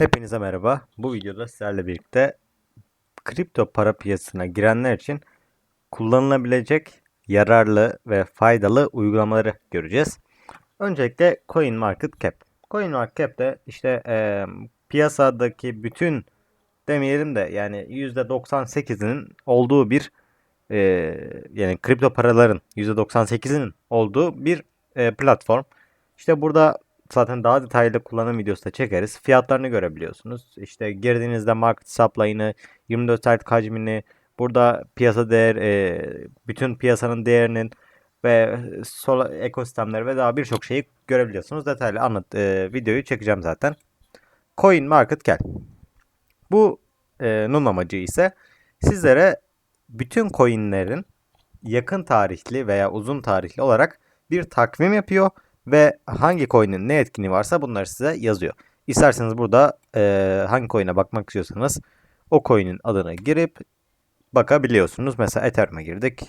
Hepinize merhaba. Bu videoda sizlerle birlikte kripto para piyasasına girenler için kullanılabilecek yararlı ve faydalı uygulamaları göreceğiz. Öncelikle CoinMarketCap. CoinMarketCap de işte eee, piyasadaki bütün demeyelim de yani %98'inin olduğu bir eee, yani kripto paraların %98'inin olduğu bir eee, platform. İşte burada zaten daha detaylı kullanım videosu da çekeriz. Fiyatlarını görebiliyorsunuz. İşte girdiğinizde market supply'ını, 24 saat hacmini, burada piyasa değer, e, bütün piyasanın değerinin ve sol ekosistemleri ve daha birçok şeyi görebiliyorsunuz. Detaylı anlat e, videoyu çekeceğim zaten. Coin Market Cap. Bu e, nun amacı ise sizlere bütün coinlerin yakın tarihli veya uzun tarihli olarak bir takvim yapıyor ve hangi coin'in ne etkinliği varsa bunları size yazıyor. İsterseniz burada e, hangi coin'e bakmak istiyorsanız o coin'in adını girip bakabiliyorsunuz. Mesela Ethereum'a girdik.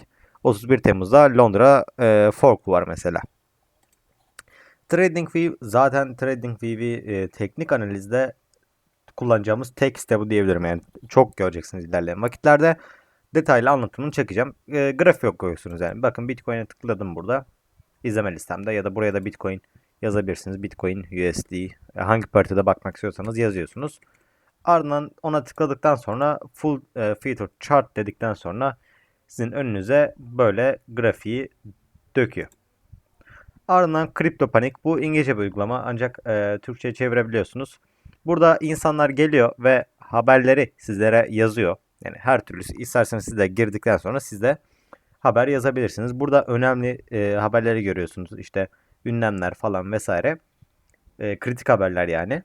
31 Temmuz'da Londra e, fork var mesela. TradingView zaten TradingView'i e, teknik analizde kullanacağımız tek site bu diyebilirim. Yani çok göreceksiniz ilerleyen vakitlerde. Detaylı anlatımını çekeceğim. E, grafik koyuyorsunuz yani. Bakın Bitcoin'e tıkladım burada izleme listemde ya da buraya da Bitcoin yazabilirsiniz. Bitcoin, USD e, hangi paritede bakmak istiyorsanız yazıyorsunuz. Ardından ona tıkladıktan sonra full e, feature chart dedikten sonra sizin önünüze böyle grafiği döküyor. Ardından CryptoPanic bu İngilizce bir uygulama ancak e, Türkçe'ye çevirebiliyorsunuz. Burada insanlar geliyor ve haberleri sizlere yazıyor. Yani her türlü isterseniz siz de girdikten sonra siz de haber yazabilirsiniz. Burada önemli e, haberleri görüyorsunuz. İşte ünlemler falan vesaire. E, kritik haberler yani.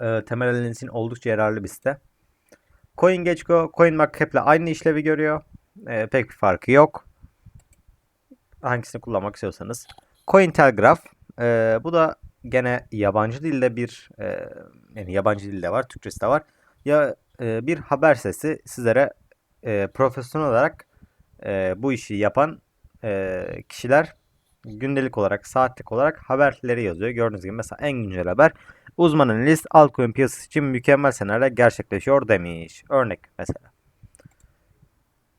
E, temel analiz için oldukça yararlı bir site. CoinGecko, CoinMarketCap ile aynı işlevi görüyor. E, pek bir farkı yok. Hangisini kullanmak istiyorsanız. Cointelegraph. E, bu da gene yabancı dilde bir e, yani yabancı dilde var, Türkçesi de var. Ya e, bir haber sesi sizlere e, profesyonel olarak e, bu işi yapan e, kişiler gündelik olarak, saatlik olarak haberleri yazıyor. Gördüğünüz gibi mesela en güncel haber uzman analiz altcoin piyasası için mükemmel senaryolar gerçekleşiyor demiş. Örnek mesela.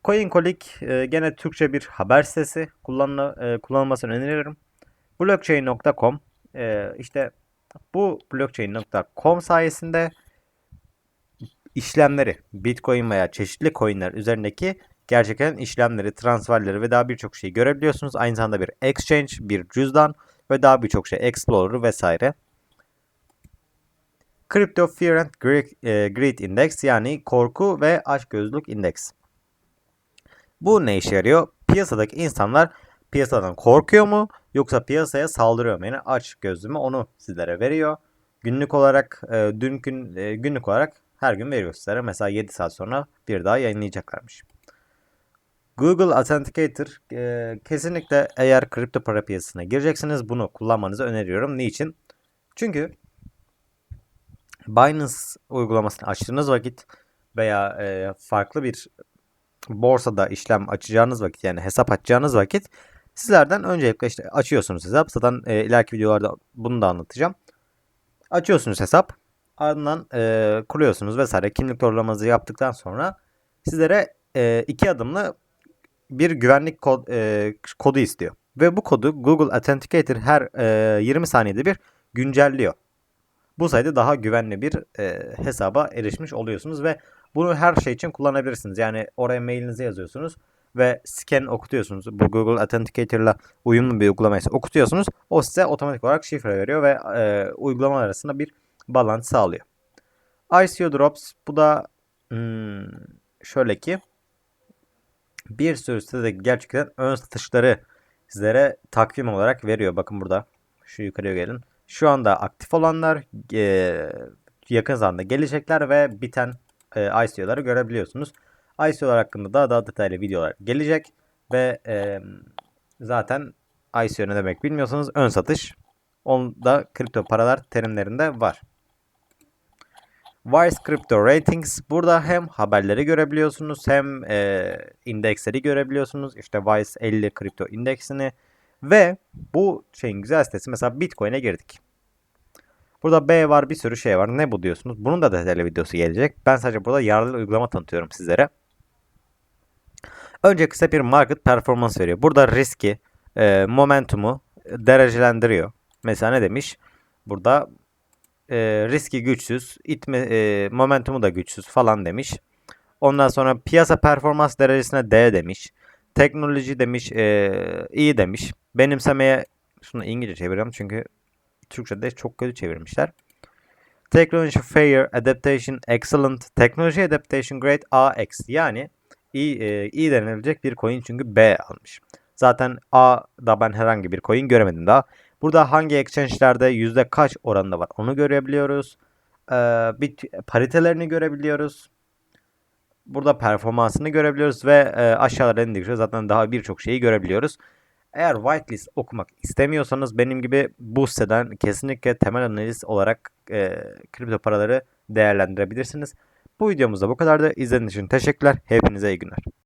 CoinColic e, gene Türkçe bir haber sitesi kullanma, e, kullanılmasını öneririm. Blockchain.com e, işte bu blockchain.com sayesinde işlemleri Bitcoin veya çeşitli coinler üzerindeki gerçekten işlemleri, transferleri ve daha birçok şeyi görebiliyorsunuz. Aynı zamanda bir exchange, bir cüzdan ve daha birçok şey, Explorer vesaire. Crypto Fear and Greed Index yani korku ve açgözlülük indeks. Bu ne işe yarıyor? Piyasadaki insanlar piyasadan korkuyor mu yoksa piyasaya saldırıyor mu? Yani aç gözlü mü onu sizlere veriyor. Günlük olarak e, dün gün e, günlük olarak her gün veriyor sizlere. Mesela 7 saat sonra bir daha yayınlayacaklarmış. Google Authenticator e, kesinlikle eğer kripto para piyasasına gireceksiniz bunu kullanmanızı öneriyorum. Niçin? Çünkü Binance uygulamasını açtığınız vakit veya e, farklı bir borsada işlem açacağınız vakit yani hesap açacağınız vakit sizlerden öncelikle işte açıyorsunuz hesap. Zaten e, ileriki videolarda bunu da anlatacağım. Açıyorsunuz hesap. Ardından e, kuruyorsunuz vesaire. Kimlik doğrulamanızı yaptıktan sonra sizlere e, iki adımlı bir güvenlik kod, e, kodu istiyor. Ve bu kodu Google Authenticator her e, 20 saniyede bir güncelliyor. Bu sayede daha güvenli bir e, hesaba erişmiş oluyorsunuz ve bunu her şey için kullanabilirsiniz. Yani oraya mailinizi yazıyorsunuz ve scan okutuyorsunuz. Bu Google Authenticator ile uyumlu bir uygulamaysa okutuyorsunuz. O size otomatik olarak şifre veriyor ve e, uygulama arasında bir balans sağlıyor. ICO Drops bu da hmm, şöyle ki bir sürü sitede gerçekten ön satışları sizlere takvim olarak veriyor. Bakın burada şu yukarıya gelin. Şu anda aktif olanlar e, yakın zamanda gelecekler ve biten e, ICO'ları görebiliyorsunuz. ICO'lar hakkında daha daha detaylı videolar gelecek ve e, zaten ICO ne demek bilmiyorsanız ön satış onda kripto paralar terimlerinde var. Wise Crypto Ratings. Burada hem haberleri görebiliyorsunuz hem e, indeksleri görebiliyorsunuz. İşte Wise 50 kripto indeksini ve bu şeyin güzel sitesi mesela Bitcoin'e girdik. Burada B var bir sürü şey var. Ne bu diyorsunuz? Bunun da detaylı videosu gelecek. Ben sadece burada yararlı uygulama tanıtıyorum sizlere. Önce kısa bir market performans veriyor. Burada riski, e, momentumu derecelendiriyor. Mesela ne demiş? Burada e, riski güçsüz, itme, e, momentumu da güçsüz falan demiş. Ondan sonra piyasa performans derecesine D demiş. Teknoloji demiş, e, iyi demiş. Benimsemeye, şunu İngilizce çeviriyorum çünkü Türkçe'de çok kötü çevirmişler. Technology Fair, Adaptation Excellent, Technology Adaptation Grade AX. Yani iyi, e, iyi denilebilecek bir coin çünkü B almış. Zaten A'da ben herhangi bir coin göremedim daha. Burada hangi exchange'lerde yüzde kaç oranında var onu görebiliyoruz. Ee, bir paritelerini görebiliyoruz. Burada performansını görebiliyoruz ve e, aşağılara indikçe zaten daha birçok şeyi görebiliyoruz. Eğer whitelist okumak istemiyorsanız benim gibi bu siteden kesinlikle temel analiz olarak e, kripto paraları değerlendirebilirsiniz. Bu videomuzda bu kadardı. İzlediğiniz için teşekkürler. Hepinize iyi günler.